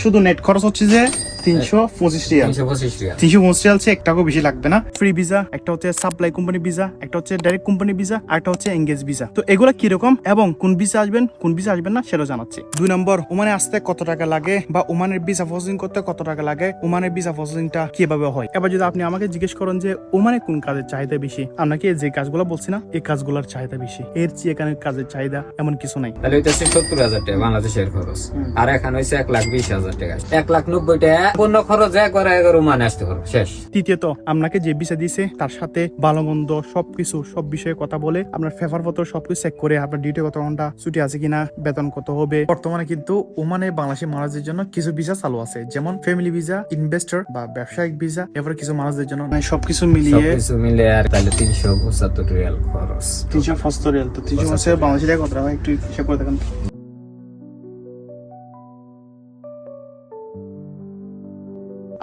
শুধু নেট খরচ হচ্ছে যে তিনশো পঁচিশ রিয়াল। তিনশো পঁচিশ রিয়াল। এক টাকাও বেশি লাগবে না। ফ্রি ভিসা একটা হচ্ছে সাপ্লাই কোম্পানি ভিসা একটা হচ্ছে ডাইরেক্ট কোম্পানি ভিসা আর একটা হচ্ছে এঙ্গেজ ভিসা তো এগুলা কীরকম এবং কোন ভিসা আসবেন কোন ভিসা আসবেন না সেটাও জানাচ্ছি। দুই নম্বর ওমানে আসতে কত টাকা লাগে বা ওমানের ভিসা প্রসেসিং করতে কত টাকা লাগে ওমানের ভিসা প্রসেসিংটা কীভাবে হয়? এবার যদি আপনি আমাকে জিজ্ঞেস করেন যে ওমানে কোন কাজের চাহিদা বেশি আপনাকে যে কাজগুলো বলছি না এই কাজগুলোর চাহিদা বেশি। এর চেয়ে এখানে কাজের চাহিদা এমন কিছু নাই। তাহলে হইতেছে সত্তর হাজার টাকা বাংলাদেশের খরচ। আর এখানে এক লাখ বিশ হাজার টাকা। এক লাখ নব্বই টাকা পূর্ণ খরচ একবার এগারো মানে আসতে পারো শেষ। তৃতীয়ত আপনাকে যে ভিসা দিয়েছে তার সাথে ভালো মন্দ সবকিছু সব বিষয়ে কথা বলে আপনার ফেভার পত্র সবকিছু চেক করে আপনার ডিউটি কত ঘণ্টা ছুটি আছে কিনা বেতন কত হবে। বর্তমানে কিন্তু ওমানে বাংলাদেশি মানুষদের জন্য কিছু ভিসা চালু আছে যেমন ফ্যামিলি ভিসা ইনভেস্টর বা ব্যবসায়িক ভিসা এবার কিছু মানুষদের জন্য মানে সবকিছু মিলিয়ে সবকিছু মিলে আর তাহলে তিনশো পঁচাত্তর রিয়াল খরচ। তিনশো পঁচাত্তর রিয়াল তো তিনশো বাংলাদেশি কত টাকা একটু হিসাব করে দেখেন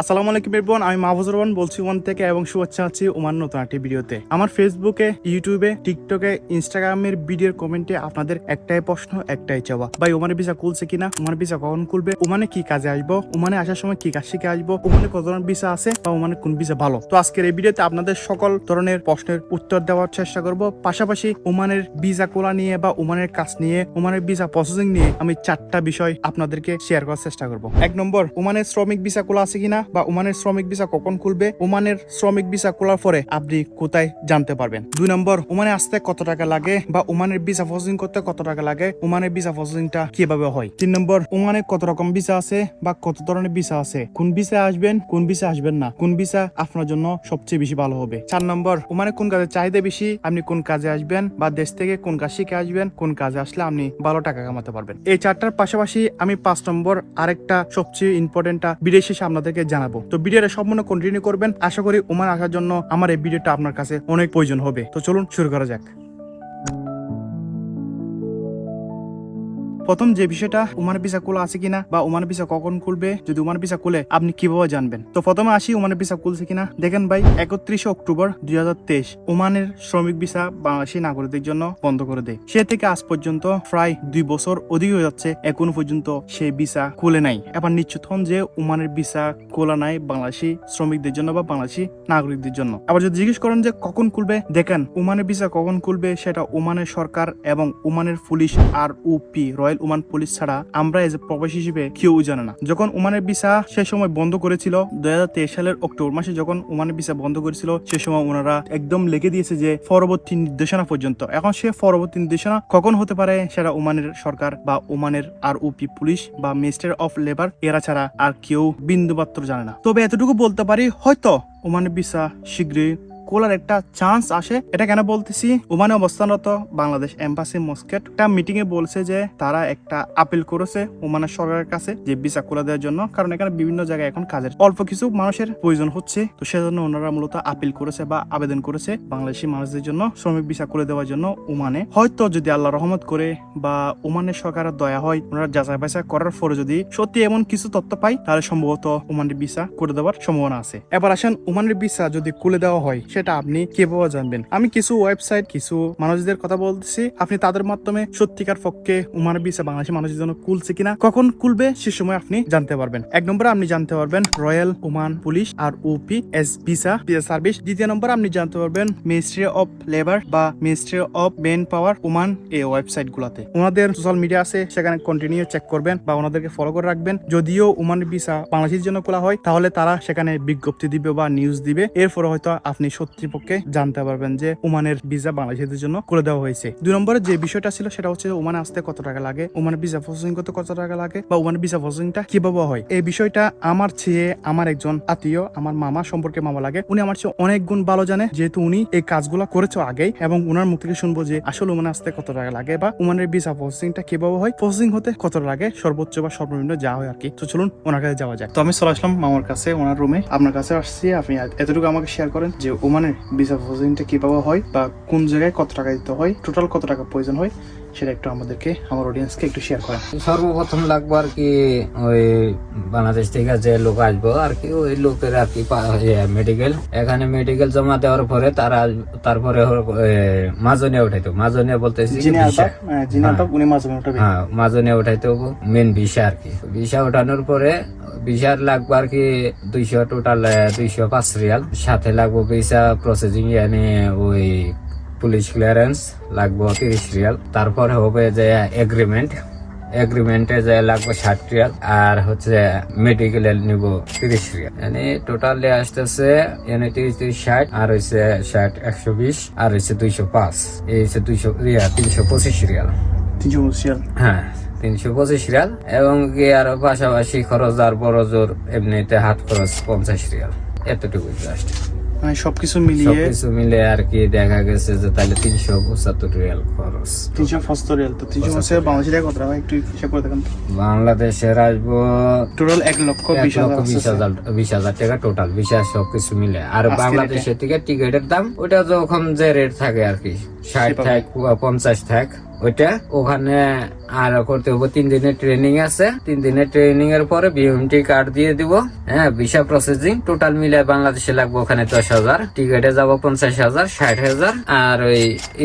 আসসালামু আলাইকুম এরবন আমি মাহফুজুর রহমান বলছি ওয়ান থেকে এবং শুভেচ্ছা আছি ওমান নতুন একটি ভিডিওতে। আমার ফেসবুকে ইউটিউবে টিকটকে ইনস্টাগ্রামের ভিডিওর কমেন্টে আপনাদের একটাই প্রশ্ন, একটাই চাওয়া ভাই ওমানে ভিসা খুলছে কিনা? ওমানে ভিসা কখন খুলবে? ওমানে কি কাজে আসব? ওমানে আসার সময় কি কাজ শিখে আসব? ওমানে কত ধরনের ভিসা আছে বা ওমানে কোন ভিসা ভালো? তো আজকের এই ভিডিওতে আপনাদের সকল ধরনের প্রশ্নের উত্তর দেওয়ার চেষ্টা করব। পাশাপাশি ওমানের ভিসা কোলা নিয়ে বা ওমানের কাজ নিয়ে, ওমানের ভিসা প্রসেসিং নিয়ে আমি চারটা বিষয় আপনাদেরকে শেয়ার করার চেষ্টা করব। এক নম্বর ওমানের শ্রমিক ভিসা খোলা আছে কিনা? বা ওমানের শ্রমিক ভিসা কখন খুলবে ওমানের শ্রমিক ভিসা খোলার পরে আপনি কোথায় জানতে পারবেন? দুই নম্বর ওমানে আসতে কত টাকা লাগে বা ওমানের ভিসা প্রসেসিং করতে কত টাকা লাগে ওমানের ভিসা প্রসেসিংটা কীভাবে হয়? তিন নম্বর ওমানে কত রকম ভিসা আছে বা কত ধরনের ভিসা আছে? কোন ভিসা আসবেন, কোন ভিসা আসবেন না? কোন ভিসা আপনার জন্য সবচেয়ে বেশি ভালো হবে? চার নম্বর ওমানে কোন কাজে চাহিদা বেশি? আপনি কোন কাজে আসবেন বা দেশ থেকে কোন কাজ শিখে আসবেন, কোন কাজে আসলে আপনি ভালো টাকা কামাতে পারবেন? এই চারটার পাশাপাশি আমি পাঁচ নম্বর আরেকটা সবচেয়ে ইম্পর্টেন্টটা শেষে আপনাদেরকে জানাব। তো ভিডিওটা সম্পূর্ণ কন্টিনিউ করবেন। আশা করি ওমান আসার জন্য আমার এই ভিডিওটা আপনার কাছে অনেক প্রয়োজন হবে। তো চলুন শুরু করা যাক। প্রথম যে বিষয়টা ওমান ভিসা খোলা আছে কিনা বা ওমান ভিসা কখন খুলবে, যদি ওমান ভিসা খুলে, আপনি কীভাবে জানবেন? তো প্রথমে আসি ওমানের ভিসা খুলছে কিনা। দেখেন ভাই, একত্রিশে অক্টোবর দুই ওমানের শ্রমিক ভিসা বাংলাদেশি নাগরিকদের জন্য বন্ধ করে দেয়। সে থেকে আজ পর্যন্ত প্রায় দুই বছর অধিক হয়ে যাচ্ছে, এখনও পর্যন্ত সে ভিসা খুলে নাই। এবার নিশ্চিত হন যে ওমানের ভিসা খোলা নাই বাংলাদেশি শ্রমিকদের জন্য বা বাংলাদেশি নাগরিকদের জন্য। আবার যদি জিজ্ঞেস করেন যে কখন খুলবে, দেখেন ওমানের ভিসা কখন খুলবে সেটা ওমানের সরকার এবং ওমানের police R OP royal Oman police ছাড়া আমরা এজ প্রবাসী হিসেবে কেউ জানে না। যখন ওমানের ভিসা সে সময় বন্ধ করেছিল, দুই সালের অক্টোবর মাসে যখন ওমানের ভিসা বন্ধ করেছিল, সে সময় ওনারা একদম লিখে দিয়েছে যে, পরবর্তী নির্দেশনা পর্যন্ত। এখন সে পরবর্তী নির্দেশনা কখন হতে পারে সেটা ওমানের সরকার বা ওমানের আর ওপি পুলিশ বা মিনিস্টার অফ লেবার এরা ছাড়া আর কেউ বিন্দুমাত্র জানে না। তবে এতটুকু বলতে পারি, হয়তো ওমানের ভিসা শীঘ্রই খোলার একটা চান্স আসে। এটা কেন বলতেছি? ওমানে অবস্থানরত বাংলাদেশ এম্বাসি মস্কেট একটা মিটিং এ বলছে যে, তারা একটা আপিল করেছে ওমানের সরকারের কাছে যে ভিসা খোলা দেওয়ার জন্য। কারণ এখানে বিভিন্ন জায়গায় এখন কাজের অল্প কিছু মানুষের প্রয়োজন হচ্ছে। তো সেজন্য ওনারা মূলত আপিল করেছে বা আবেদন করেছে বাংলাদেশি মানুষদের জন্য শ্রমিক ভিসা খুলে দেওয়ার জন্য ওমানে। হয়তো যদি আল্লাহ রহমত করে বা ওমানের সরকারের দয়া হয়, ওনারা যাচাই বাছাই করার পরে যদি সত্যি এমন কিছু তথ্য পাই তাহলে সম্ভবত ওমানের ভিসা করে দেওয়ার সম্ভাবনা আছে। এবার আসেন, ওমানের ভিসা যদি খুলে দেওয়া হয় সেটা আপনি কীভাবে জানবেন? আমি কিছু ওয়েবসাইট কিছু মানুষদের কথা বলতেছি। আপনি তাদের মাধ্যমে সত্যিকার পক্ষে ওমানের ভিসা বাংলাদেশি মানুষের জন্য খুলছে কিনা, কখন খুলবে সে সময় আপনি জানতে পারবেন। এক নম্বরে আপনি জানতে পারবেন royal Oman police R O P visa visa service দ্বিতীয় নম্বর আপনি জানতে পারবেন মিনিস্ট্রি অফ লেবার বা ministry of manpower Oman এই ওয়েবসাইট গুলাতে। ওনাদের সোশ্যাল মিডিয়া আছে, সেখানে কন্টিনিউ চেক করবেন বা ওনাদেরকে ফলো করে রাখবেন। যদিও ওমান ভিসা বাংলাদেশের জন্য খোলা হয়, তাহলে তারা সেখানে বিজ্ঞপ্তি দিবে বা নিউজ দিবে। এরপরে হয়তো আপনি সত্যি পক্ষে জানতে পারবেন যে ওমানের ভিসা বাংলাদেশিদের জন্য করে দেওয়া হয়েছে। দুই নম্বরে যে বিষয়টা ছিল সেটা হচ্ছে ওমানে আসতে কত টাকা লাগে ওমানের ভিসা প্রসেসিং করতে কত টাকা লাগে বা ওমানের ভিসা প্রসেসিংটা কীভাবে হয়? এই বিষয়টা আমার চেয়ে আমার একজন আত্মীয়, আমার মামা সম্পর্কে মামা লাগে। উনি আমার চেয়ে অনেক গুণ ভালো জানে, যেহেতু উনি এই কাজগুলো করেছে আগেই এবং উনার মুখ থেকে শুনব যে আসলে ওমানে আসতে কত টাকা লাগে বা ওমানের ভিসা প্রসেসিংটা কীভাবে হয় প্রসেসিং হতে কত লাগে, সর্বোচ্চ বা সর্বনিম্ন যা হয় আর কি। তো চলুন ওনার কাছে যাওয়া যায় তো আমি চলে আসলাম মামার কাছে, ওনার রুমে আপনার কাছে আসছি, আপনি এতটুকু আমাকে শেয়ার করেন যে ওমান ওমানের ভিসা প্রসেসিংটা কীভাবে হয় বা কোন জায়গায় কত টাকা দিতে হয় টোটাল কত টাকা প্রয়োজন হয় সেটা একটু আমাদেরকে আমার অডিয়েন্সকে একটু শেয়ার করেন। সর্বপ্রথম লাগবো আর কি ওই বাংলাদেশ থেকে যে লোক আসব আর কি ওই লোকের আর কি মেডিকেল এখানে মেডিকেল জমা দেওয়ার পরে তারা তারপরে মাজনিয়া উঠাইতো। মাজনিয়া বলতেছি মাঝে উঠাবে হ্যাঁ। মাজনে উঠাইতে মেন ভিসা আর কি। ভিসা ওঠানোর পরে ভিসার লাগবে আর কি দুইশো টোটাল দুইশো পাঁচ রিয়াল। সাথে লাগবো ভিসা প্রসেসিং মানে ওই পুলিশ ক্লিয়ারেন্স লাগবো তিরিশ রিয়াল। তারপর হবে যে এগ্রিমেন্ট এগ্রিমেন্টে যে লাগবে ষাট রিয়াল আর হচ্ছে মেডিকেলে নিব তিরিশ রিয়াল। মানে টোটালি আসতেছে এনে তিরিশ তিরিশ ষাট আর হচ্ছে ষাট একশো বিশ আর হচ্ছে দুইশো পাঁচ। এই হচ্ছে দুইশো রিয়াল তিনশো পঁচিশ রিয়াল। তিনশো পঁচিশ রিয়াল? হ্যাঁ তিনশো পঁচিশ রিয়াল এবং কি আর পাশাপাশি খরচ আর বড় জোর এমনিতে হাত খরচ পঞ্চাশ রিয়াল। এতটুকু জাস্ট মানে সবকিছু মিলিয়ে সবকিছু মিলে আর কি দেখা গেছে যে তাহলে তিনশো পঁচাত্তর রিয়াল খরচ। তিনশো পঁচাত্তর রিয়াল। তো তিনশো বছর বাংলাদেশি টাকা কত টাকা? একটু হিসাব করে দেখেন বাংলাদেশের আসব টোটাল এক লক্ষ বিশ হাজার বিশ হাজার টাকা টোটাল বিশ হাজার সবকিছু মিলে আর বাংলাদেশের থেকে টিকিটের দাম ওটা যখন যে রেট থাকে আর কি ষাট। থাক পঞ্চাশ থাক ওইটা ওখানে আর করতে হবে তিন দিনের ট্রেনিং আছে। তিন দিনের ট্রেনিং এর পরে বিএমটি কার্ড দিয়ে দিব। হ্যাঁ ভিসা প্রসেসিং টোটাল মিলে বাংলাদেশে লাগবে ওখানে দশ হাজার টিকেটে যাব পঞ্চাশ হাজার, ষাট হাজার। আর ওই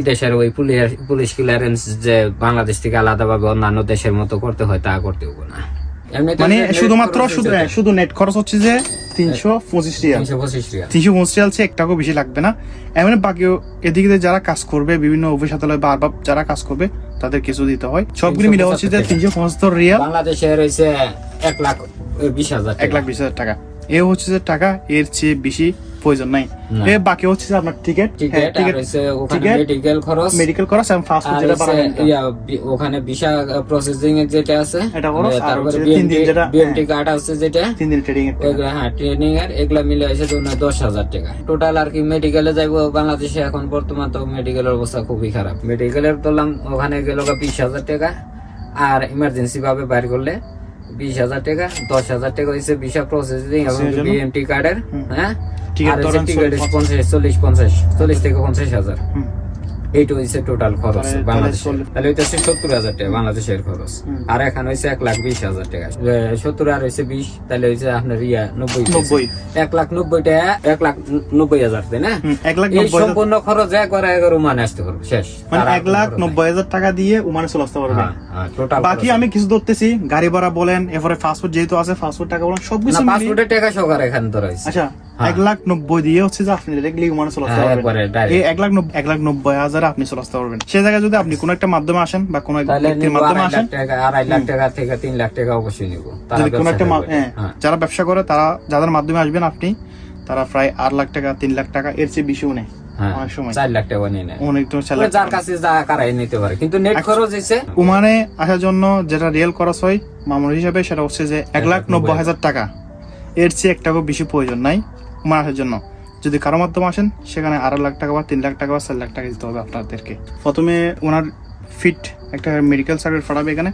দেশের ওই পুলিশ পুলিশ ক্লিয়ারেন্স যে বাংলাদেশ থেকে আলাদাভাবে অন্যান্য দেশের মতো করতে হয়, তা করতে হবে না। মানে শুধুমাত্র শুধু হয়েছে হ্যাঁ, নেট খরচ হচ্ছে যে তিনশো পঁচিশ রিয়াল। তিনশো পঁচিশ রিয়াল। এক টাকাও বেশি লাগবে না। এমন বাকি এদিকে যারা কাজ করবে বিভিন্ন অফিস আদালত বা আরবাব যারা কাজ করবে তাদের কিছু দিতে হয়। সবগুলি মিলে হচ্ছে যে তিনশো পঁচাত্তর রিয়াল। বাংলাদেশে রয়েছে এক লাখ বিশ হাজার এক লাখ বিশ হাজার টাকা। এ হচ্ছে যে টাকা এর চেয়ে বেশি প্রয়োজন নাই। বাকি হচ্ছে আপনার টিকিট মেডিকেল খরচ মেডিকেল খরচ এবং ফাস্টফুড আর যেটা ওখানে ভিসা প্রসেসিং এর যেটা আছে এটা খরচ, তারপরে বিএমটি কার্ড আছে যেটা তিন দিন ট্রেডিং এর। হ্যাঁ ট্রেনিং এর এগুলা মিলে না দশ হাজার টাকা। টোটাল আর কি মেডিকেলে যাইবো বাংলাদেশে এখন বর্তমান তো মেডিকেলের অবস্থা খুবই খারাপ। মেডিকেলের তোলাম ওখানে গেল বিশ হাজার টাকা আর ইমার্জেন্সি ভাবে বাইর করলে বিশ হাজার টাকা দশ হাজার টাকা হয়েছে ভিসা প্রসেসিং এবং বিএমটি কার্ডের হ্যাঁ? আর টিকিট পঞ্চাশ। চল্লিশ পঞ্চাশ চল্লিশ থেকে পঞ্চাশ হাজার। এইটা হচ্ছে টোটাল খরচ তাহলে- বাংলাদেশের তাহলে হইতেছে সত্তর হাজার টাকা বাংলাদেশের খরচ। আর এখন এক লাখ বিশ হাজার টাকা। সত্তর আর বিশ তাহলে আপনার ইয়া নব্বই নব্বই। এক লাখ নব্বই টাকা এক লাখ নব্বই হাজার তাই না? এক লাখ এই সম্পূর্ণ খরচ একবার একবার মানে আসতে পারব শেষ। মানে এক লাখ। নব্বই হাজার টাকা দিয়ে ওমানে চলে আসতে পারবে। হ্যাঁ, হ্যাঁ, বাকি আমি কিছু ধরতেছি গাড়ি ভাড়া বলেন এরপরে ফাস্টফুড যেহেতু আছে ফাস্টফুড টাকা বলেন সবকিছু পাসপোর্টের টাকা সহকার এখানে ধরা হয়েছে। আচ্ছা। এক লাখ নব্বই দিয়ে হচ্ছে যে আপনি ডিরেক্টলি ওমানে চলে আসতে হ্যাঁ, পারবেন এই এক লাখ এক লাখ নব্বই হাজারে আপনি চলে আসতে পারবেন। জায়গায় যদি আপনি কোনো একটা মাধ্যমে আসেন বা কোনো ব্যক্তির মাধ্যমে আসেন আড়াই লাখ টাকা থেকে তিন লাখ টাকা অবশ্যই নিবো। তারা যদি কোনো একটা। হ্যাঁ, হ্যাঁ। যারা ব্যবসা করে তারা যাদের মাধ্যমে আসবেন আপনি তারা প্রায় আট লাখ টাকা তিন লাখ টাকা এর চেয়ে বেশিও হ্যাঁ, নিয়ে ওমানে আসার জন্য যেটা রিয়েল খরচ হয় মামুন হিসাবে সেটা হচ্ছে যে এক লাখ নব্বই হাজার টাকা। এর চেয়ে এক টাকাও বেশি প্রয়োজন নাই মানুষের জন্য। যদি কারও মাধ্যমে আসেন, সেখানে আড়াই লাখ টাকা বা তিন লাখ টাকা বা চার লাখ টাকা দিতে হবে আপনাদেরকে। প্রথমে ওনার ফিট একটা মেডিকেল সার্টিফিকেট ফাটাবে এখানে।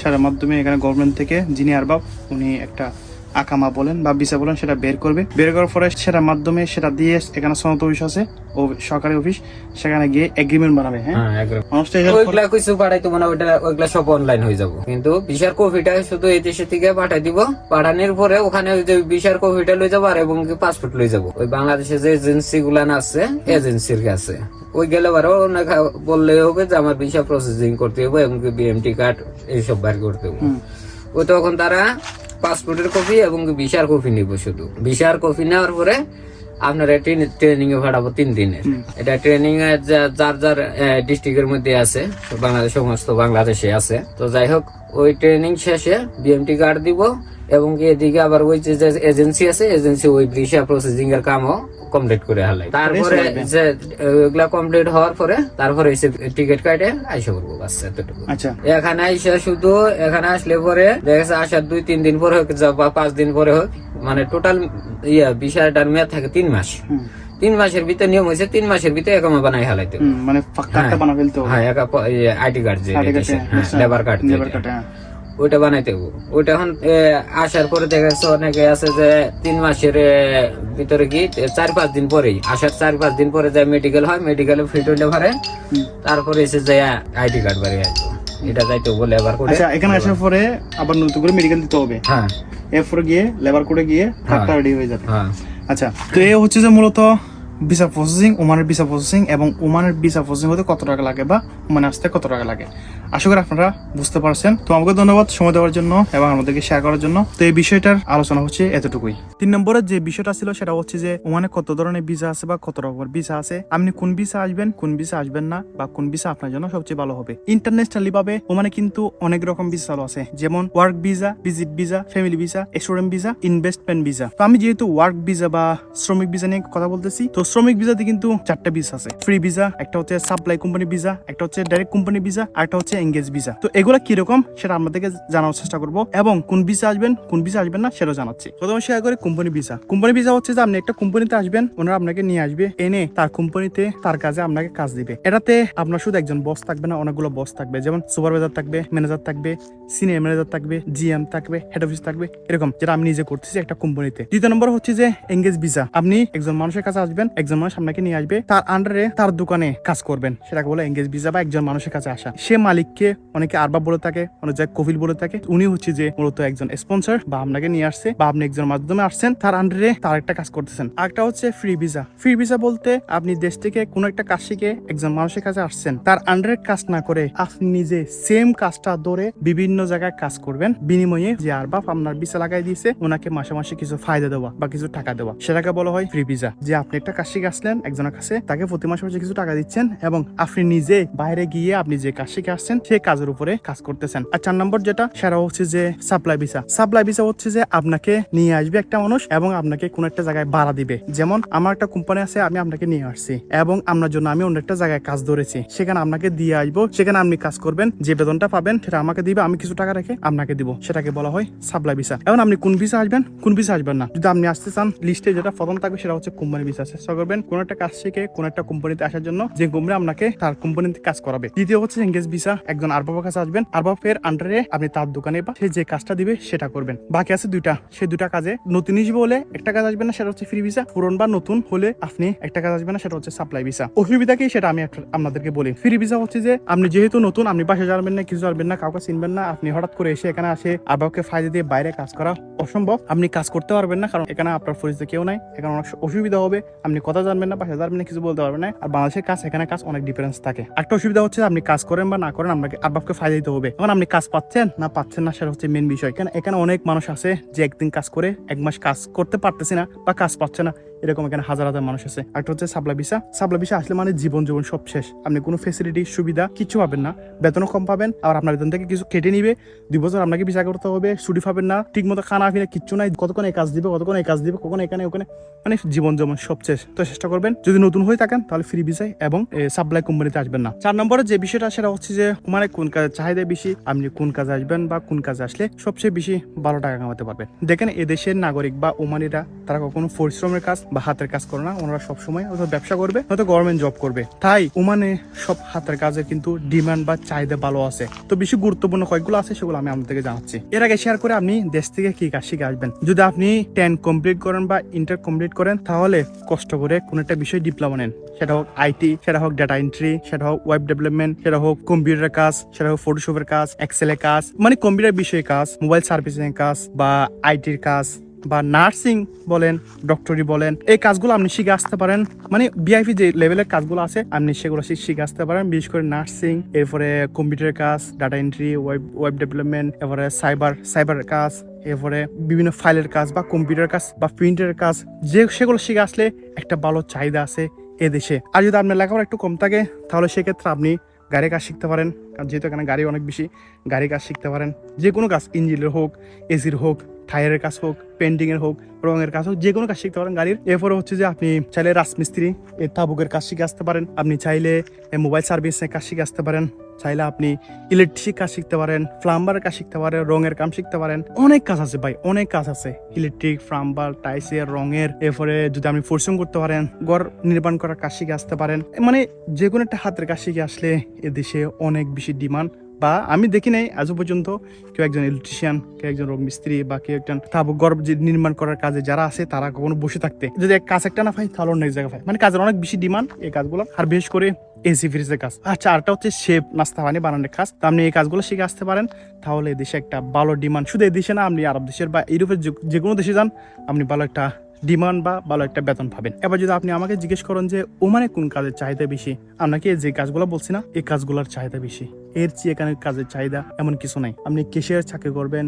সেটার মাধ্যমে এখানে গভর্নমেন্ট থেকে যিনি আরবাব, উনি একটা আকামা বলেন বা ভিসা বলেন সেটা বের করবে। বের করার পরে সেটার মাধ্যমে সেটা দিয়ে এখানে সনত অফিস আছে ও সরকারি অফিস সেখানে গিয়ে এগ্রিমেন্ট বানাবে হ্যাঁ? হ্যাঁ, মানুষটা ওইগুলা কিছু পাঠাইতো মানে ওইটা ওইগুলা সব অনলাইন হয়ে যাব। কিন্তু বিশার কপিটা শুধু এই দেশে থেকে পাঠাই দিব। পাঠানোর পরে ওখানে ওই যে বিশার কপিটা লই যাব আর এবং পাসপোর্ট লই যাব। ওই বাংলাদেশে যে এজেন্সি গুলান আছে এজেন্সির কাছে ওই গেলে বারো বললে হবে যে আমার ভিসা প্রসেসিং করতে হবে এবং বিএমটি কার্ড এইসব বার করতে হবে। হুম। ও তখন তারা পাসপোর্টের কপি এবং ভিসার কপি নিব শুধু। ভিসার কপি নেওয়ার পরে আপনার ট্রেনিং এ ভাড়াবো তিন দিনের। এটা ট্রেনিং এ যার যার ডিস্ট্রিক্টের মধ্যে আছে বাংলাদেশ সমস্ত বাংলাদেশে আছে। তো যাই হোক ওই ট্রেনিং শেষে বিএমটি কার্ড দিব এবং এদিকে আবার ওই যে এজেন্সি আছে এজেন্সি ওই ভিসা প্রসেসিং এর কামও কমপ্লিট করে হালাই। তারপরে যে ওইগুলা কমপ্লিট হওয়ার পরে তারপরে এসে টিকিট কাটে আইসা করব বাস এতটুকু। আচ্ছা। এখানে আইসা শুধু এখানে আসলে পরে দেখা যাচ্ছে আসার দুই তিন দিন পরে হোক যা- বা পাঁচ দিন পরে হোক মানে টোটাল ইয়া বিষয়টার মেয়াদ থাকে তিন মাস। তিন মাসের ভিতরে নিয়ম হয়েছে তিন মাসের ভিতরে একামা বানাই হালাইতে মানে কার্ডটা বানা ফেলতে হবে। হ্যাঁ একা আইডি কার্ড যে হ্যাঁ, লেবার কার্ড লেবার কার্ড, হ্যাঁ। ওইটা বানাইতে হব ওইটা এখন আসার পরে দেখা যাচ্ছে অনেকে আছে যে তিন মাসের ভিতরে কি চার পাঁচ দিন পরেই আসার চার পাঁচ দিন পরে যায় মেডিকেল হয় মেডিকেলে ফিট হইলে পারে। তারপরে এসে যায় আইডি কার্ড বাড়ি আসব এটা যাইতে বলে আবার করে আচ্ছা এখানে আসার পরে আবার নতুন করে মেডিকেল দিতে হবে? হ্যাঁ। এরপরে গিয়ে লেবার কোডে গিয়ে কার্ডটা রেডি হয়ে যাবে। হ্যাঁ। আচ্ছা তো এ হচ্ছে যে মূলত ভিসা প্রসেসিং ওমানের ভিসা প্রসেসিং এবং ওমানের ভিসা প্রসেসিং হতে কত টাকা লাগে বা ওমানে আসতে কত টাকা লাগে? আশা করি আপনারা বুঝতে পারছেন। তো আমাকে ধন্যবাদ সময় দেওয়ার জন্য এবং আমাদেরকে শেয়ার করার জন্য। তো এই বিষয়টার আলোচনা হচ্ছে এতটুকুই। তিন নম্বরের যে বিষয়টা ছিল সেটা হচ্ছে যে ওমানে কত ধরনের ভিসা আছে বা কত রকমের ভিসা আছে, আপনি কোন ভিসা আসবেন, কোন ভিসা আসবেন না বা কোন ভিসা আপনার জন্য সবচেয়ে ভালো হবে। ইন্টারন্যাশনালি ভাবে ওমানে কিন্তু অনেক রকম ভিসা চালু আছে, যেমন work visa visit visa family visa student visa investment visa তো আমি যেহেতু ওয়ার্ক ভিসা বা শ্রমিক ভিসা নিয়ে কথা বলতেছি, তো শ্রমিক ভিসাতে কিন্তু চারটা ভিসা আছে। ফ্রি ভিসা একটা হচ্ছে সাপ্লাই কোম্পানি ভিসা একটা হচ্ছে ডাইরেক্ট কোম্পানি ভিসা আর একটা হচ্ছে এঙ্গেজ ভিসা তো এগুলো কীরকম সেটা আমাদেরকে জানার চেষ্টা করব এবং কোন ভিসা আসবেন, কোন ভিসা আসবেন না সেটাও জানাচ্ছি। প্রথমে শেয়ার করে কোম্পানি ভিসা কোম্পানি ভিসা হচ্ছে যে আপনি একটা কোম্পানিতে আসবেন, ওনারা আপনাকে নিয়ে আসবে, এনে তার কোম্পানিতে তার কাজে আপনাকে কাজ দিবে। এটাতে আপনার শুধু একজন বস থাকবে না, অনেকগুলো বস থাকবে। যেমন সুপারভাইজার থাকবে ম্যানেজার থাকবে সিনিয়র ম্যানেজার থাকবে জিএম থাকবে হেড অফিস থাকবে, এরকম যেটা আমি নিজে করতেছি একটা কোম্পানিতে দ্বিতীয় নম্বর হচ্ছে যে এঙ্গেজ ভিসা আপনি একজন মানুষের কাছে আসবেন একজন মানুষ আপনাকে নিয়ে আসবে। তার আন্ডারে তার দোকানে কাজ করবেন। সেটাকে বলে এঙ্গেজ ভিসা বা একজন মানুষের কাছে আসা। সে মালিককে অনেকে আরবাব বলে থাকে, অনেক জায়গায় কফিল বলে থাকে। উনি হচ্ছে যে মূলত একজন স্পন্সর বা আপনাকে নিয়ে আসছে বা আপনি একজন মাধ্যমে আসছেন, তার আন্ডারে তার একটা কাজ করতেছেন। আরেকটা হচ্ছে ফ্রি ভিসা ফ্রি ভিসা বলতে আপনি দেশ থেকে কোনো একটা কাজ শিখে একজন মানুষের কাছে আসছেন। তার আন্ডারে কাজ না করে আপনি নিজে সেম কাজটা ধরে বিভিন্ন জায়গায় কাজ করবেন। বিনিময়ে যে আরবাব আপনার ভিসা লাগাই দিয়েছে, ওনাকে মাসে মাসে কিছু ফায়দা দেওয়া বা কিছু টাকা দেওয়া। সেটাকে বলা হয় ফ্রি ভিসা যে আপনি একটা কাজ শিখে আসলেন একজনের কাছে। তাকে প্রতি মাসে মাসে কিছু টাকা দিচ্ছেন এবং আপনি নিজে বাইরে গিয়ে আপনি যে কাজ শিখে আসছেন সেই কাজের উপরে কাজ করতেছেন। আর চার নম্বর যেটা, সেটা হচ্ছে যে সাপ্লাই ভিসা সাপ্লাই ভিসা হচ্ছে যে আপনাকে নিয়ে আসবে একটা মানুষ এবং আপনাকে কোন একটা জায়গায় ভাড়া দিবে। যেমন আমার একটা কোম্পানি আছে, আমি আপনাকে নিয়ে আসছি এবং আপনার জন্য আমি অন্য একটা জায়গায় কাজ ধরেছি। সেখানে আপনাকে দিয়ে আসব, সেখানে আপনি কাজ করবেন, যে বেতনটা পাবেন সেটা আমাকে দিবে, আমি কিছু টাকা রেখে আপনাকে দিব। সেটাকে বলা হয় সাপ্লাই ভিসা এখন আপনি কোন ভিসা আসবেন? কোন ভিসা আসবেন না। যদি আপনি আসতে চান লিস্টে যেটা প্রথম থাকবে সেটা হচ্ছে কোম্পানি ভিসা চেষ্টা করবেন, কোন একটা কাজ শিখে, কোন একটা কোম্পানিতে আসার জন্য যে কোম্পানি আপনাকে তার কোম্পানিতে কাজ করাবে। দ্বিতীয় হচ্ছে এঙ্গেজ ভিসা একজন আরবাবের কাছে আসবেন, আরবাবের আন্ডারে আপনি তার দোকানে বা সে যে কাজটা দিবে সেটা করবেন। বাকি আছে দুইটা। সেই দুইটা কাজে নতুন হিসেবে হলে একটা কাজ আসবে না, সেটা হচ্ছে ফ্রি ভিসা পুরন বা নতুন হলে আপনি একটা কাজ আসবে না, সেটা হচ্ছে সাপ্লাই ভিসা অসুবিধা কি সেটা আমি আপনাদেরকে বলি। ফ্রি ভিসা হচ্ছে যে আপনি যেহেতু নতুন, আপনি বাসা জানবেন না, কিছু জানবেন না, কাউকে চিনবেন না, আপনি হঠাৎ করে এসে এখানে আসে, আরবাবকে ফায়দা দিয়ে বাইরে কাজ করা অসম্ভব। আপনি কাজ করতে পারবেন না, কারণ এখানে আপনার পরিচিত কেউ নাই, এখানে অনেক অসুবিধা হবে, আপনি কথা জানবেন না বাসা জানবেন না কিছু বলতে পারবেন না, আর বাংলাদেশের কাজ, এখানে কাজ অনেক ডিফারেন্স থাকে। একটা অসুবিধা হচ্ছে আপনি কাজ করেন বা না করেন, আপনাকে আব্বাবকে ফায়দা দিতে হবে। এখন আপনি কাজ পাচ্ছেন, না পাচ্ছেন না সেটা হচ্ছে মেন বিষয়। এখানে এখানে অনেক মানুষ আছে যে একদিন কাজ করে, এক মাস কাজ করতে পারতেছে না বা কাজ পাচ্ছে না। এরকম এখানে হাজার হাজার মানুষ আছে। একটা হচ্ছে সাবলা ভিসা। সাবলা ভিসা আসলে মানে জীবন জীবন সব শেষ। আপনি কোনো ফেসিলিটি সুবিধা কিছু পাবেন না। বেতনও কম পাবেন। আর আপনার বেতন থেকে কিছু কেটে নিবে। দুই বছর আপনাকে ভিসা করতে হবে, ছুটি পাবেন না। ঠিক মতো খানা ফিনা কিচ্ছু নাই। কতক্ষণ এই কাজ দিবে, কতক্ষণ এই কাজ দিবে, কখন এখানে, ওখানে। মানে জীবন যেমন সব শেষ। তো চেষ্টা করবেন, যদি নতুন হয়ে থাকেন, তাহলে ফ্রি ভিসায় এবং সাপ্লাই কোম্পানিতে আসবেন না। চার নম্বরে যে বিষয়টা, সেটা হচ্ছে যে মানে কোন কাজের চাহিদা বেশি, আপনি কোন কাজে আসবেন বা কোন কাজে আসলে সবচেয়ে বেশি ভালো টাকা কামাতে পারবেন। দেখেন এদেশের নাগরিক বা ওমানিরা, তারা কখনো পরিশ্রমের কাজ বা হাতের কাজ করে না, ওনারা সবসময় হয়তো ব্যবসা করবে, হয়তো গভর্নমেন্ট জব করবে। তাই ওমানে সব হাতের কাজে কিন্তু ডিমান্ড বা চাহিদা ভালো আছে। তো বেশি গুরুত্বপূর্ণ কয়েকগুলো আছে, সেগুলো আমি আপনাদেরকে জানাচ্ছি। এর আগে শেয়ার করে আপনি দেশ থেকে কি কাজ শিখে আসবেন? যদি আপনি টেন কমপ্লিট করেন বা ইন্টার কমপ্লিট করেন, তাহলে কষ্ট করে কোন একটা বিষয় ডিপ্লোমা নেন। সেটা হোক আইটি সেটা হোক ডাটা এন্ট্রি সেটা হোক ওয়েব ডেভেলপমেন্ট সেটা হোক কম্পিউটার কাজ, সেটা হোক ফটোশপের কাজ এক্সেলের কাজ মানে কম্পিউটার বিষয়ে কাজ মোবাইল সার্ভিসিং কাজ বা আইটির কাজ। বা নার্সিং বলেন, ডক্টরি বলেন, এই কাজগুলো আপনি শিখে আসতে পারেন। মানে বিআইপি যে লেভেলের কাজগুলো আছে, আপনি সেগুলো শিখে আসতে পারেন। বিশেষ করে নার্সিং, এরপরে কম্পিউটারের কাজ data entry web web development এরপরে সাইবার সাইবার কাজ, এরপরে বিভিন্ন ফাইলের কাজ বা কম্পিউটার কাজ বা প্রিন্টের কাজ, যে সেগুলো শিখে আসলে একটা ভালো চাহিদা আছে এ দেশে। আর যদি আপনার লেখাপড়া একটু কম থাকে, তাহলে সেক্ষেত্রে আপনি গাড়ির কাজ শিখতে পারেন, কারণ যেহেতু এখানে গাড়ি অনেক বেশি গাড়ির কাজ শিখতে পারেন। যে কোনো কাজ, ইঞ্জিনের হোক, এসির হোক, টায়ারের কাজ হোক, পেন্টিংয়ের হোক, রঙের কাজ হোক, যে কোনো কাজ শিখতে পারেন গাড়ির। এরপরে হচ্ছে যে আপনি চাইলে রাজমিস্ত্রি, এ তাবুকের কাজ শিখে আসতে পারেন। আপনি চাইলে মোবাইল সার্ভিসের কাজ শিখে আসতে পারেন। চাইলে আপনি ইলেকট্রিক কাজ শিখতে পারেন প্লাম্বারের কাজ শিখতে পারেন, রঙের কাম শিখতে পারেন। অনেক কাজ আছে ভাই, অনেক কাজ আছে। ইলেকট্রিক প্লাম্বার টাইসের রঙের, এরপরে যদি আপনি পরিশ্রম করতে পারেন, ঘর নির্মাণ করার কাজ শিখে আসতে পারেন। মানে যে কোনো একটা হাতের কাজ শিখে আসলে এদেশে অনেক বেশি ডিমান্ড বা আমি দেখি নাই আজও পর্যন্ত কেউ একজন ইলেকট্রিশিয়ান কেউ একজন রোগ মিস্ত্রি বা কেউ একজন তাবু গর্ব নির্মাণ করার কাজে যারা আছে, তারা কখনো বসে থাকতে। যদি এক কাজ একটা না পাই, তাহলে অন্য এক জায়গায় পাই। মানে কাজের অনেক বেশি ডিমান্ড এই কাজগুলো। আর বিশেষ করে এসি ফ্রিজের কাজ। আচ্ছা আরটা হচ্ছে শেপ নাস্তা, পানি বানানোর কাজ। তো আপনি এই কাজগুলো শিখে আসতে পারেন। তাহলে দেশে একটা ভালো ডিমান্ড শুধু এই দেশে না, আপনি আরব দেশের বা ইউরোপের যে কোনো দেশে যান, আপনি ভালো একটা ডিমান্ড বা ভালো একটা বেতন পাবেন। এবার যদি আপনি আমাকে জিজ্ঞেস করেন যে, ওমানে কোন কাজের চাহিদা বেশি? আপনাকে যে কাজগুলো বলছি না, এই কাজগুলোর চাহিদা বেশি। এর চেয়ে এখানে কাজের চাহিদা এমন কিছু নাই। আপনি কেশিয়ার চাকরি করবেন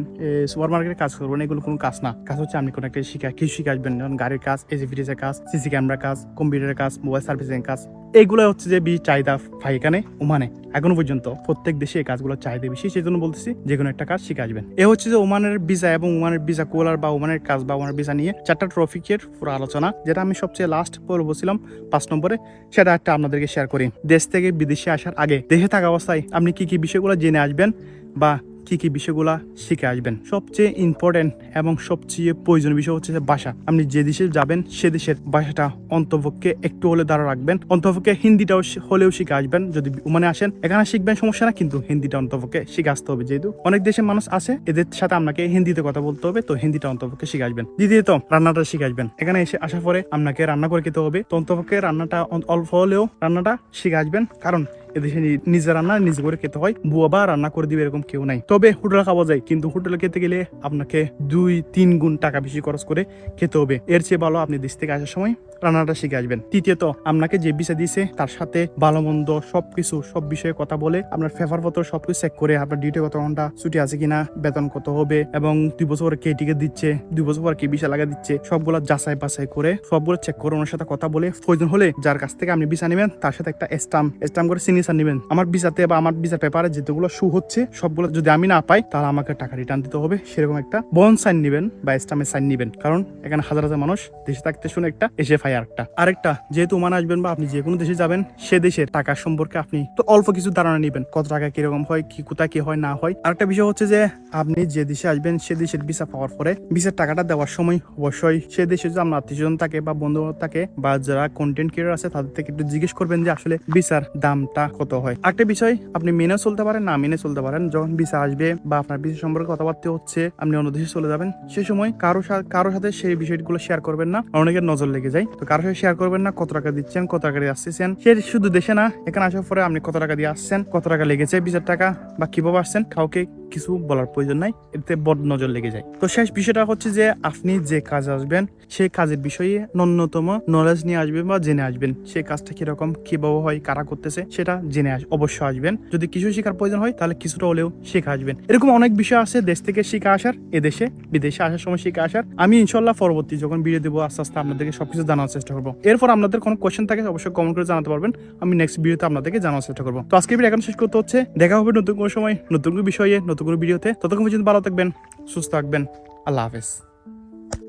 সুপার মার্কেটে কাজ করবেন, এগুলো কোনো কাজ না। কাজ হচ্ছে আপনি কোনো একটা শিখা, কিছু শিখে আসবেন, যেমন গাড়ির কাজ এসি ফ্রিজের কাজ সিসি ক্যামেরার কাজ কম্পিউটারের কাজ মোবাইল সার্ভিসিং কাজ। এইগুলো হচ্ছে যে বি চাহিদা পাই এখানে ওমানে। এখনও পর্যন্ত প্রত্যেক দেশে এই কাজগুলোর চাহিদা বেশি সেই জন্য বলতেছি যে কোনো একটা কাজ শিখে আসবেন। এ হচ্ছে যে ওমানের ভিসা এবং ওমানের ভিসা কোলার বা ওমানের কাজ বা ওমানের ভিসা নিয়ে চারটা ট্রফিকের পুরো আলোচনা, যেটা আমি সবচেয়ে লাস্ট পরে বলছিলাম, পাঁচ নম্বরে, সেটা একটা আপনাদেরকে শেয়ার করি। দেশ থেকে বিদেশে আসার আগে, দেশে থাকা অবস্থায় আপনি কি কি বিষয়গুলো জেনে আসবেন বা কি কি বিষয়গুলা শিখে আসবেন? সবচেয়ে ইম্পর্টেন্ট এবং সবচেয়ে প্রয়োজনীয় বিষয় হচ্ছে ভাষা। আপনি যে দেশে যাবেন, সে দেশের ভাষাটা অন্তপক্ষে একটু হলে দ্বারা রাখবেন। অন্তপক্ষে হিন্দিটাও হলেও শিখে আসবেন। যদি মানে আসেন, এখানে শিখবেন সমস্যা না কিন্তু হিন্দিটা অন্তপক্ষে শিখে আসতে হবে যেহেতু অনেক দেশের মানুষ আছে, এদের সাথে আপনাকে হিন্দিতে কথা বলতে হবে, তো হিন্দিটা অন্তপক্ষে শিখে আসবেন। দ্বিতীয়ত, রান্নাটা শিখে আসবেন। এখানে এসে আসার পরে আপনাকে রান্না করে খেতে হবে। তো অন্তপক্ষে রান্নাটা অল্প হলেও রান্নাটা শিখে আসবেন। কারণ এদেশে নিজে রান্না, নিজে করে খেতে হয়। বুয়া বা রান্না করে দিবে এরকম কেউ নাই। তবে হোটেলে খাওয়া যায়, কিন্তু হোটেলে খেতে গেলে আপনাকে দুই, তিন গুণ টাকা বেশি খরচ করে খেতে হবে। এর চেয়ে ভালো আপনি দেশ থেকে আসার সময় রান্নাটা শিখে আসবেন। তৃতীয়ত, আপনাকে যে ভিসা দিয়েছে, তার সাথে ভালো মন্দ সবকিছু, সব বিষয়ে কথা বলে আপনার ফেভার পত্র সবকিছু চেক করে আপনার ডিউটি কত ঘণ্টা, ছুটি আছে কিনা, বেতন কত হবে এবং দুই বছর পরে কে টিকে দিচ্ছে, দুই বছর পর কে ভিসা লাগা দিচ্ছে, সবগুলো যাচাই বাছাই করে, সবগুলো চেক করে ওনার সাথে কথা বলে প্রয়োজন হলে যার কাছ থেকে আপনি ভিসা নেবেন, তার সাথে একটা স্টাম্প স্টাম্প করে সিগনেচার নেবেন। আমার ভিসাতে বা আমার ভিসা পেপারে যেগুলো শু হচ্ছে, সবগুলো যদি আমি না পাই, তাহলে আমাকে টাকা রিটার্ন দিতে হবে। সেরকম একটা বন সাইন নেবেন বা স্টাম্পের সাইন নেবেন। কারণ এখানে হাজার হাজার মানুষ দেশে থাকতে শুনে একটা এসে ফাই আরেকটা। আরেকটা, যেহেতু ওমান আসবেন বা আপনি যে কোনো দেশে যাবেন, সে দেশের টাকা সম্পর্কে আপনি তো অল্প কিছু ধারণা নেবেন, কত টাকা কীরকম হয়, কি কোথায়, কি হয়, না হয়। আরেকটা বিষয় হচ্ছে যে, আপনি যে দেশে আসবেন, সে দেশের ভিসা পাওয়ার পরে ভিসার টাকাটা দেওয়ার সময় অবশ্যই সে দেশে যদি আপনার আত্মীয়স্বজন থাকে বা বন্ধু থাকে বা যারা কন্টেন্ট ক্রিয়েটর আছে, তাদের থেকে একটু জিজ্ঞেস করবেন যে আসলে ভিসার দামটা কত হয়। আরেকটা বিষয়, আপনি মেনে চলতে পারেন, না মেনে চলতে পারেন। যখন ভিসা আসবে বা আপনার ভিসা সম্পর্কে কথাবার্তা হচ্ছে, আপনি অন্য দেশে চলে যাবেন, সে সময় কারও কারও সাথে সেই বিষয়গুলো শেয়ার করবেন না। অনেকের নজর লেগে যায়। তো কারও সাথে শেয়ার করবেন না, কত টাকা দিচ্ছেন, কত টাকা দিয়ে আসতেছেন। সে শুধু দেশে না, এখানে আসার পরে আপনি কত টাকা দিয়ে আসছেন, কত টাকা লেগেছে ভিসার টাকা বা কীভাবে আসছেন, কাউকে কিছু বলার প্রয়োজন নাই, এতে বড় নজর লেগে যায়। তো শেষ বিষয়টা হচ্ছে যে, আপনি যে কাজ আসবেন, সেই কাজের বিষয়ে ন্যূনতম নলেজ নিয়ে আসবেন বা জেনে আসবেন। সেই কাজটা কীরকম, কীভাবে হয়, কারা করতেছে, সেটা জেনে আস অবশ্যই আসবেন। যদি কিছু শেখার প্রয়োজন হয়, তাহলে কিছুটা হলেও শিখে আসবেন। এরকম অনেক বিষয় আছে, দেশ থেকে শিখে আসার এদেশে বিদেশে আসার সময় শিখে আসার। আমি ইনশাল্লাহ পরবর্তী যখন ভিডিও দেবো, আস্তে আস্তে আপনাদেরকে সবকিছু জানার চেষ্টা করব। এরপর আপনাদের কোনো কোয়েশ্চেন থাকে, অবশ্যই কমেন্ট করে জানাতে পারবেন। আমি নেক্সট ভিডিওতে আপনাদেরকে জানার চেষ্টা করব। তো আজকে ভিডিও এখন শেষ করতে হচ্ছে। দেখা হবে নতুন কোনো সময়, নতুন কোনো বিষয়ে, নতুন কোনো ভিডিওতে ততক্ষণ পর্যন্ত ভালো থাকবেন, সুস্থ থাকবেন। আল্লাহ হাফেজ।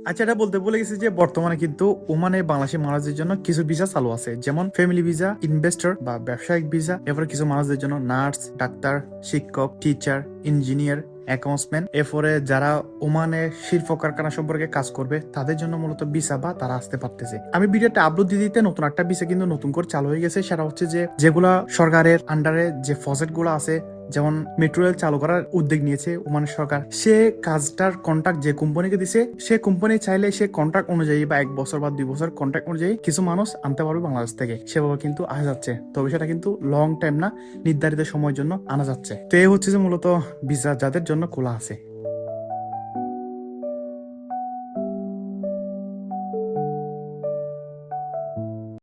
আচ্ছা এটা বলতে বলে গেছি যে বর্তমানে কিন্তু ওমানে বাংলাদেশি মানুষদের জন্য কিছু ভিসা চালু আছে। যেমন ফ্যামিলি ভিসা ইনভেস্টর বা ব্যবসায়িক ভিসা এরপরে কিছু মানুষদের জন্য নার্স ডাক্তার, শিক্ষক টিচার ইঞ্জিনিয়ার অ্যাকাউন্টসম্যান। এরপরে যারা ওমানে শিল্প কারখানা সম্পর্কে কাজ করবে, তাদের জন্য মূলত ভিসা বা তারা আসতে পারতেছে। আমি ভিডিওটা আপলোড দিয়ে দিতে, নতুন একটা ভিসা কিন্তু নতুন করে চালু হয়ে গেছে। সেটা হচ্ছে যে, যেগুলা সরকারের আন্ডারে যে ফসেটগুলো আছে যেমন মেট্রো রেল চালু করার উদ্যোগ নিয়েছে ওমান সরকার। সে কাজটার কন্ট্রাক্ট যে কোম্পানিকে দিছে, সে কোম্পানি চাইলে সে কন্ট্রাক্ট অনুযায়ী বা এক বছর বা দুই বছর কন্ট্রাক্ট অনুযায়ী কিছু মানুষ আনতে পারবে বাংলাদেশ থেকে। সেভাবে কিন্তু আসা যাচ্ছে। তবে সেটা কিন্তু লং টাইম না, নির্ধারিত সময়ের জন্য আনা যাচ্ছে। তো এই হচ্ছে যে মূলত ভিসা যাদের জন্য খোলা আছে।